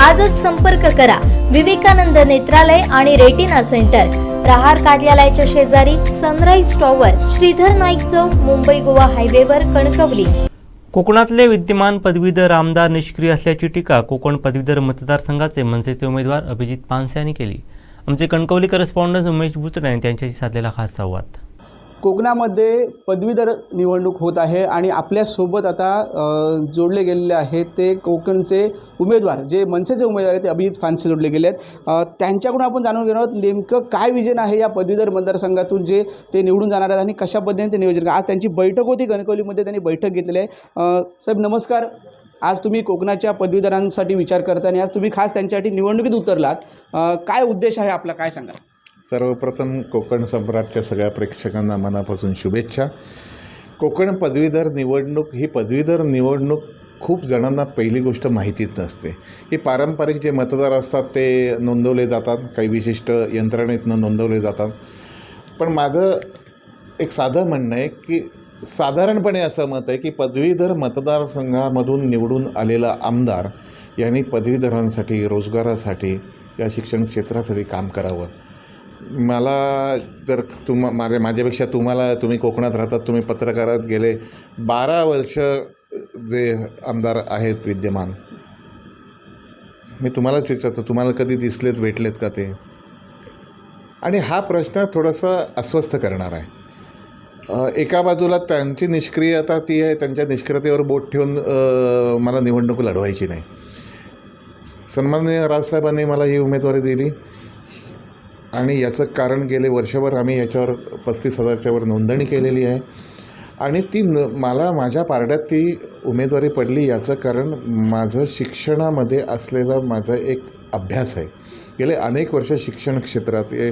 आजच संपर्क करा. विवेकानंद नेत्रालय आणि रेटिना सेंटर. प्रहार कार्यालयाच्या शेजारी सनराईज टॉवर श्रीधर नाईक चौक मुंबई गोवा हायवेवर कणकवली. कोकणातले विद्यमान पदवीधर आमदार निष्क्रिय असल्याची टीका कोकण पदवीधर मतदारसंघाचे मनसेचे उमेदवार अभिजित पानसे यांनी केली. आमचे कणकवली करस्पॉन्डन्स उमेश बुचडे यांनी त्यांच्याशी साधलेला खास संवाद. कोकणामध्ये पदवीधर निवडणूक होत आहे आणि आपल्यासोबत आता जोडले गेलेले आहेत ते कोकणचे उमेदवार जे मनसेचे उमेदवार आहेत ते अभिजित फानसे जोडले गेले आहेत. त्यांच्याकडून आपण जाणून घेणार आहोत नेमकं काय विजन आहे या पदवीधर मतदारसंघातून जे ते निवडून जाणार आहेत आणि कशा पद्धतीने ते नियोजन आज त्यांची बैठक होती कणकवलीमध्ये त्यांनी बैठक घेतलेली आहे. साहेब नमस्कार. आज तुम्ही कोकणाच्या पदवीधरांसाठी विचार करता आणि आज तुम्ही खास त्यांच्यासाठी निवडणुकीत उतरलात. काय उद्देश आहे आपला? काय सांगा सर्वप्रथम कोकण सम्राटच्या सगळ्या प्रेक्षकांना मनापासून शुभेच्छा. कोकण पदवीधर निवडणूक ही पदवीधर निवडणूक खूप जणांना पहिली गोष्ट माहितीच नसते. ही पारंपरिक जे मतदार असतात ते नोंदवले जातात काही विशिष्ट यंत्रणेतनं नोंदवले जातात. पण माझं एक साधं म्हणणं आहे की साधारणपणे असं मत आहे की पदवीधर मतदारसंघामधून निवडून आलेला आमदार यांनी पदवीधरांसाठी रोजगारासाठी या शिक्षण क्षेत्रासाठी काम करावं. मला जर तुम माझ्या माझ्यापेक्षा तुम्हाला तुम्ही कोकणात राहतात तुम्ही पत्रकारात गेले बारा वर्ष जे आमदार आहेत विद्यमान मी तुम्हालाच विचारतो तुम्हाला कधी दिसलेत भेटलेत का ते? आणि हा प्रश्न थोडासा अस्वस्थ करणार आहे. एका बाजूला त्यांची निष्क्रियता ती आहे त्यांच्या निष्क्रियतेवर बोट ठेवून मला निवडणूक लढवायची नाही. सन्माननीय राजसाहेबांनी मला ही उमेदवारी दिली. आणि याचं कारण गेले वर्षभर आम्ही याच्यावर पस्तीस हजारच्या वर नोंदणी केलेली आहे. आणि ती न मला माझ्या पारड्यात ती उमेदवारी पडली याचं कारण माझं शिक्षणामध्ये असलेला माझा एक अभ्यास आहे. गेले अनेक वर्ष शिक्षण क्षेत्रात हे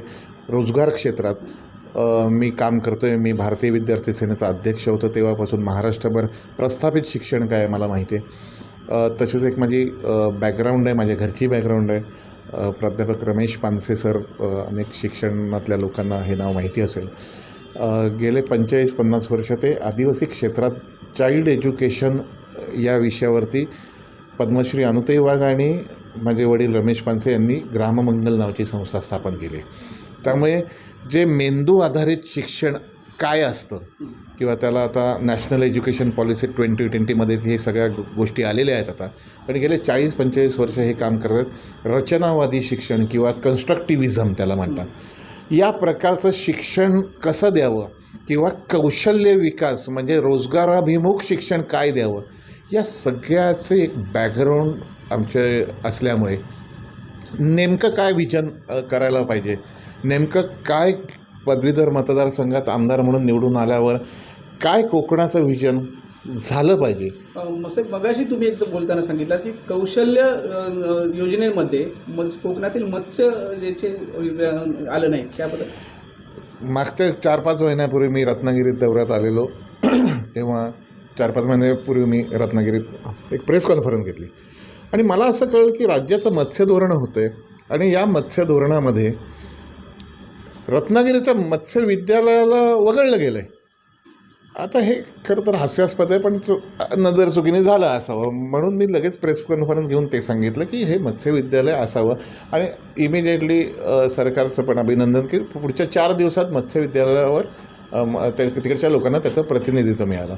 रोजगार क्षेत्रात मी काम करतो आहे मी भारतीय विद्यार्थी सेनेचा अध्यक्ष होतो तेव्हापासून महाराष्ट्रभर प्रस्थापित शिक्षण काय आहे मला माहिती आहे. तसेच एक माझी बॅकग्राऊंड आहे माझ्या घरची बॅकग्राऊंड आहे. प्राध्यापक रमेश पानसे सर अनेक शिक्षणातल्या लोकांना हे नाव माहिती असेल. गेले पंचेचाळीस पन्नास वर्ष ते आदिवासी क्षेत्रात चाइल्ड एज्युकेशन या विषयावरती पद्मश्री अनुताई वाघ आणि माझे वडील रमेश पानसे यांनी ग्राममंगल नावाची संस्था स्थापन केली. त्यामुळे जे मेंदू आधारित शिक्षण काय असतं? किंवा त्याला आता नॅशनल एज्युकेशन पॉलिसी ट्वेंटी ट्वेंटीमध्ये हे सगळ्या गोष्टी आलेल्या आहेत आता. पण गेले चाळीस पंचेचाळीस वर्ष हे काम करतात. रचनावादी शिक्षण किंवा कन्स्ट्रक्टिव्हिझम त्याला म्हणतात. या प्रकारचं शिक्षण कसं द्यावं? किंवा कौशल्य विकास म्हणजे रोजगाराभिमुख शिक्षण काय द्यावं? या सगळ्याचं एक बॅकग्राऊंड आमचे असल्यामुळे नेमकं काय विजन करायला पाहिजे? नेमकं काय पदवीधर मतदारसंघात आमदार म्हणून निवडून आल्यावर काय कोकणाचं विजन झालं पाहिजे? मसे मगाशी तुम्ही एकदा बोलताना सांगितलं की कौशल्य योजनेमध्ये मत्स कोकणातील मत्स्य याचे अ, आलं नाही त्याबद्दल मागच्या चार पाच महिन्यापूर्वी मी रत्नागिरीत दौऱ्यात आलेलो. तेव्हा चार पाच महिन्यापूर्वी मी रत्नागिरीत एक प्रेस कॉन्फरन्स घेतली. आणि मला असं कळलं की राज्याचं मत्स्य धोरण होतं आहे आणि या मत्स्य धोरणामध्ये रत्नागिरीच्या मत्स्य विद्यालयाला वगळलं गेलं आहे आता हे खरं तर हास्यास्पद आहे पण नजर चुकीने झालं असावं. म्हणून मी लगेच प्रेस कॉन्फरन्स घेऊन ते सांगितलं की हे मत्स्य विद्यालय असावं. आणि इमिजिएटली सरकारचं पण अभिनंदन की पुढच्या चार दिवसात मत्स्य विद्यालयावर तिकडच्या लोकांना त्याचं प्रतिनिधित्व मिळालं.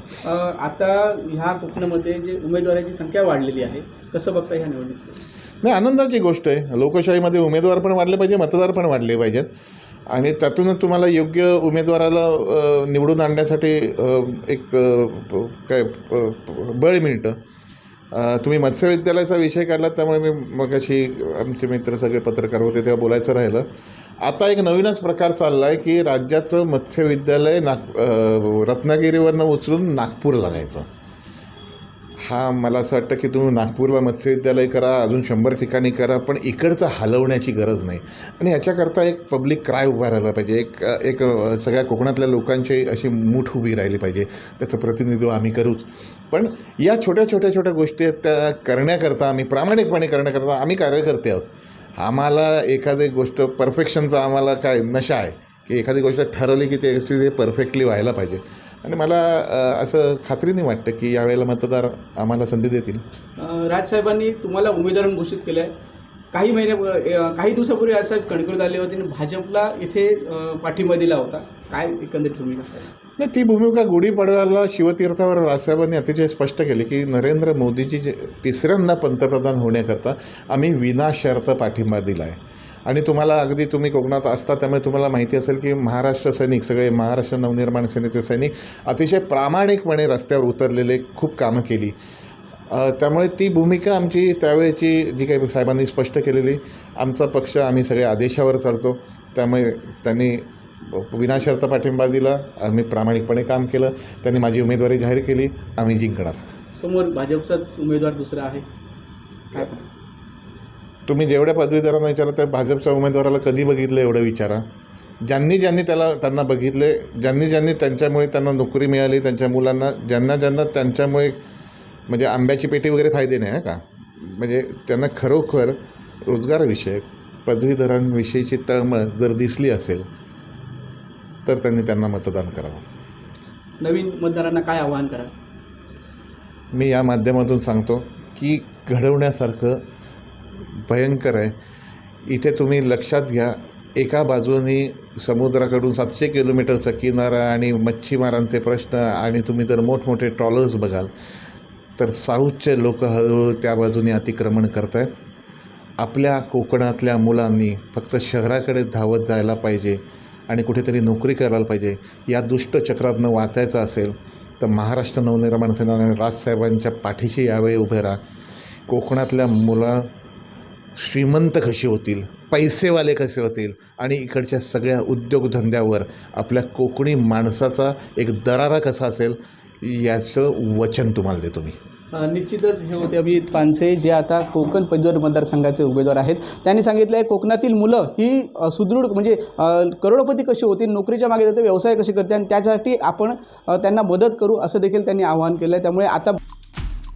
आता ह्या कोकणामध्ये जे उमेदवारांची संख्या वाढलेली आहे कसं बघता ह्या निवडणुकीत? नाही आनंदाची गोष्ट आहे. लोकशाहीमध्ये उमेदवार पण वाढले पाहिजे मतदार पण वाढले पाहिजेत. आणि त्यातूनच तुम्हाला योग्य उमेदवाराला निवडून आणण्यासाठी एक काय बळ मिळतं. तुम्ही मत्स्य विद्यालयाचा विषय काढला त्यामुळे मी मगाशी आमचे मित्र सगळे पत्रकार होते तेव्हा बोलायचं राहिलं. आता एक नवीनच प्रकार चालला आहे की राज्याचं मत्स्य विद्यालय नाग रत्नागिरीवरनं उचलून नागपूरला न्यायचं. हा मला असं वाटतं की तुम्ही नागपूरला मत्स्यविद्यालय करा अजून शंभर ठिकाणी करा पण इकडचं हलवण्याची गरज नाही. आणि याच्याकरता एक पब्लिक क्राय उभा राहिला पाहिजे. एक एक सगळ्या कोकणातल्या लोकांची अशी मूठ उभी राहिली पाहिजे. त्याचं प्रतिनिधित्व आम्ही करूच. पण या छोट्या छोट्या छोट्या गोष्टी आहेत त्या करण्याकरता आम्ही प्रामाणिकपणे करण्याकरता आम्ही कार्यकर्ते आहोत. आम्हाला एखादी गोष्ट परफेक्शनचा आम्हाला काय नशा आहे की एखादी गोष्ट ठरवली की ते ते परफेक्टली व्हायला पाहिजे. आणि मला असं खात्रीने वाटतं की यावेळेला मतदार आम्हाला संधी देतील. राजसाहेबांनी तुम्हाला उमेदवार घोषित केलं आहे काही महिने काही दिवसापूर्वी राजसाहेब कणकवलीत आले होते आणि भाजपला इथे पाठिंबा दिला होता. काय एकंदरीत भूमिका नाही ती भूमिका गुढीपाडव्याला शिवतीर्थावर राजसाहेबांनी अतिशय स्पष्ट केली की नरेंद्र मोदीजी जे तिसऱ्यांदा पंतप्रधान होण्याकरता आम्ही विनाशर्त पाठिंबा दिला आहे आणि तुम्हाला अगदी तुम्ही कोकणात असता त्यामुळे तुम्हाला माहिती असेल की महाराष्ट्र सैनिक सगळे महाराष्ट्र नवनिर्माण सेनेचे सैनिक अतिशय प्रामाणिकपणे रस्त्यावर उतरलेले खूप कामं केली. त्यामुळे ती भूमिका आमची त्यावेळेची जी काही साहेबांनी स्पष्ट केलेली आमचा पक्ष आम्ही सगळे आदेशावर चालतो. त्यामुळे त्यांनी विनाशर्त पाठिंबा दिला आम्ही प्रामाणिकपणे काम केलं त्यांनी माझी उमेदवारी जाहीर केली आम्ही जिंकणार. समोर भाजपचाच उमेदवार दुसरा आहे? तुम्ही जेवढ्या पदवीधरांना विचारा त्या भाजपच्या उमेदवाराला कधी बघितलं एवढं विचारा? ज्यांनी ज्यांनी त्याला त्यांना बघितले ज्यांनी ज्यांनी त्यांच्यामुळे त्यांना नोकरी मिळाली त्यांच्या मुलांना ज्यांना ज्यांना त्यांच्यामुळे म्हणजे आंब्याची पेटी वगैरे फायदे नाही हं का? म्हणजे त्यांना खरोखर रोजगारविषयक पदवीधरांविषयीची तळमळ जर दिसली असेल तर त्यांनी त्यांना मतदान करावं. नवीन मतदारांना काय आवाहन करा मी या माध्यमातून सांगतो की घडवण्यासारखं भयंकर आहे. इथे तुम्ही लक्षात घ्या एका बाजूने समुद्राकडून सातशे किलोमीटरचा किनारा आणि मच्छीमारांचे प्रश्न आणि तुम्ही जर मोठमोठे ट्रॉलर्स बघाल तर साऊथचे लोक हळूहळू त्या बाजूने अतिक्रमण करत आहेत आपल्या कोकणातल्या मुलांनी फक्त शहराकडे धावत जायला पाहिजे आणि कुठेतरी नोकरी करायला पाहिजे या दुष्ट चक्रातनं वाचायचं असेल तर महाराष्ट्र नवनिर्माण सेना राजसाहेबांच्या पाठीशी यावेळी उभे राहा. कोकणातल्या मुलं श्रीमंत कशी होतील? पैसेवाले कसे होतील? आणि इकडच्या सगळ्या उद्योगधंद्यावर आपल्या कोकणी माणसाचा एक दरारा कसा असेल याचं वचन तुम्हाला देतो मी. निश्चितच हे होते अभिजित पानसे जे आता कोकण पदवीधर मतदारसंघाचे उमेदवार आहेत. त्यांनी सांगितलं आहे कोकणातील मुलं ही सुदृढ म्हणजे करोडपती कशी होतील नोकरीच्या मागे जाते व्यवसाय कसे करते आणि त्यासाठी आपण त्यांना मदत करू असं देखील त्यांनी आवाहन केलं आहे त्यामुळे आता